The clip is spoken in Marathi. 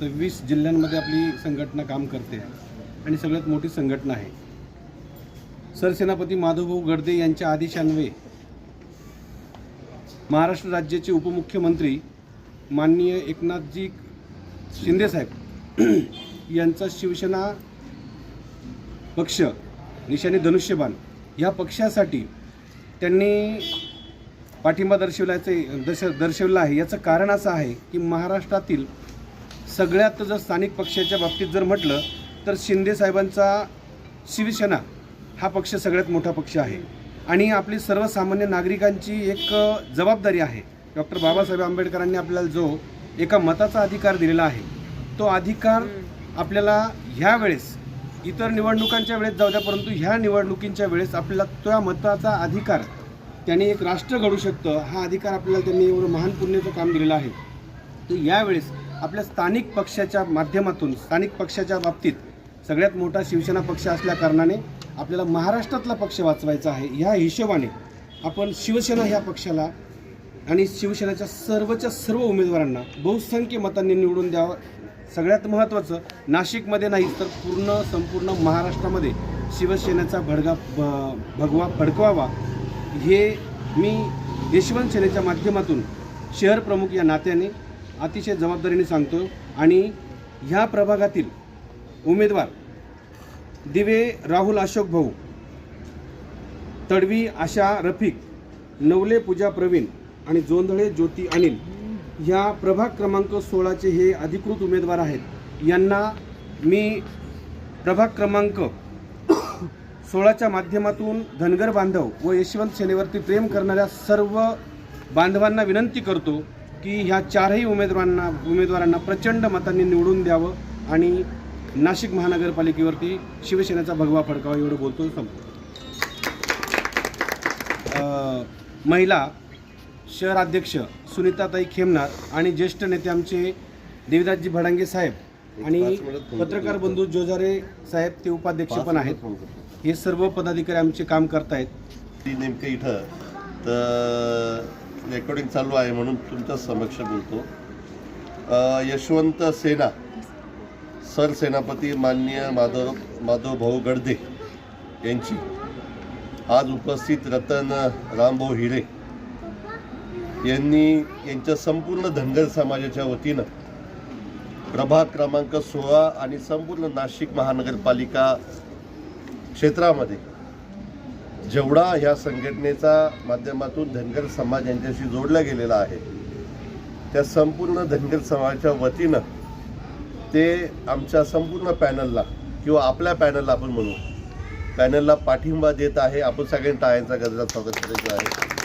वीस जिल्ह्यांमध्ये आपली संघटना काम करते आणि सगळ्यात मोठी संघटना आहे. सरसेनापती माधवभाऊ गडदे यांच्या आदेशान्वये महाराष्ट्र राज्याचे उपमुख्यमंत्री माननीय एकनाथजी शिंदेसाहेब यांचा शिवसेना पक्ष निशाने धनुष्यबाण या पक्षासाठी त्यांनी पाठिंबा दर्शवल्याचे दर्श दर्शवलं आहे. याचं कारण असं आहे की महाराष्ट्रातील सगळ्यात जर स्थानिक पक्षाच्या बाबतीत जर म्हटलं तर शिंदे साहेबांचा शिवसेना हा पक्ष सगळ्यात मोठा पक्ष आहे. आणि आपली सर्वसामान्य नागरिकांची एक जबाबदारी आहे. डॉक्टर बाबासाहेब आंबेडकरांनी आपल्याला जो एका मताचा अधिकार दिलेला आहे. तो अधिकार आपल्याला ह्या वेळेस इतर निवडणुकांच्या वेळेस जाऊ द्या परंतु ह्या निवडणुकींच्या वेळेस आपल्याला त्या मताचा अधिकार त्याने एक राष्ट्र घडू शकतं हा अधिकार आपल्याला त्यांनी एवढं महान पुण्याचं काम दिलेलं आहे. तर यावेळेस आपल्या स्थानिक पक्षाच्या माध्यमातून स्थानिक पक्षाच्या बाबतीत सगळ्यात मोठा शिवसेना पक्ष असल्या कारणाने आपल्याला महाराष्ट्रातला पक्ष वाचवायचा आहे. ह्या हिशोबाने आपण शिवसेना ह्या पक्षाला आणि शिवसेनेच्या सर्वच्या सर्व उमेदवारांना बहुसंख्य मतांनी निवडून द्यावं. सगळ्यात महत्त्वाचं नाशिकमध्ये नाही तर पूर्ण संपूर्ण महाराष्ट्रामध्ये शिवसेनेचा भडगा भ- भगवा फडकवावा हे मी यशवंत सेनेच्या माध्यमातून शहर प्रमुख या नात्याने अतिशय जबाबदारीने सांगतो आणि ह्या प्रभागातील उमेदवार दिवे राहुल अशोक भाऊ तडवी आशा रफिक नवले पूजा प्रवीण आणि जोंधळे ज्योती अनिल ह्या प्रभाग क्रमांक सोळाचे हे अधिकृत उमेदवार आहेत. यांना मी प्रभाग क्रमांक सोळाच्या माध्यमातून धनगर बांधव व यशवंत सेनेवरती प्रेम करणाऱ्या सर्व बांधवांना विनंती करतो की ह्या चारही उमेदवारांना उमेदवारांना प्रचंड मतांनी निवडून द्यावं आणि नाशिक महानगरपालिकेवरती शिवसेनेचा भगवा फडकावा एवढं बोलतो संपतो महिला शहर अध्यक्ष सुनीताताई खेमनार आणि ज्येष्ठ नेते आमचे देविदासजी भडांगे साहेब आणि पत्रकार बंधू जोजारे साहेब ते उपाध्यक्ष पण आहेत. हे सर्व पदाधिकारी आमचे काम करतायत. ती नेमकं इथं तर रेकॉर्डिंग चालू आहे म्हणून तुमच्या समक्ष बोलतो. अ, यशवंत सेना सरसेनापती माननीय माधव माधव भाऊ गडदे यांची आज उपस्थित रतन रामभाऊ हिरे यांनी यांच्या संपूर्ण धनगर समाजाच्या वतीनं प्रभाग क्रमांक सोळा आणि संपूर्ण नाशिक महानगरपालिका क्षेत्रामध्ये जेवढा ह्या संघटनेचा माध्यमातून धनगर समाज यांच्याशी जोडला गेलेला आहे त्या संपूर्ण धनगर समाजाच्या वतीनं ते आमच्या संपूर्ण पॅनलला किंवा आपल्या पॅनलला आपण म्हणू पॅनलला पाठिंबा देत आहे. आपण सगळ्यांनी टाळ्यांचा गजरात स्वागत करायचं आहे.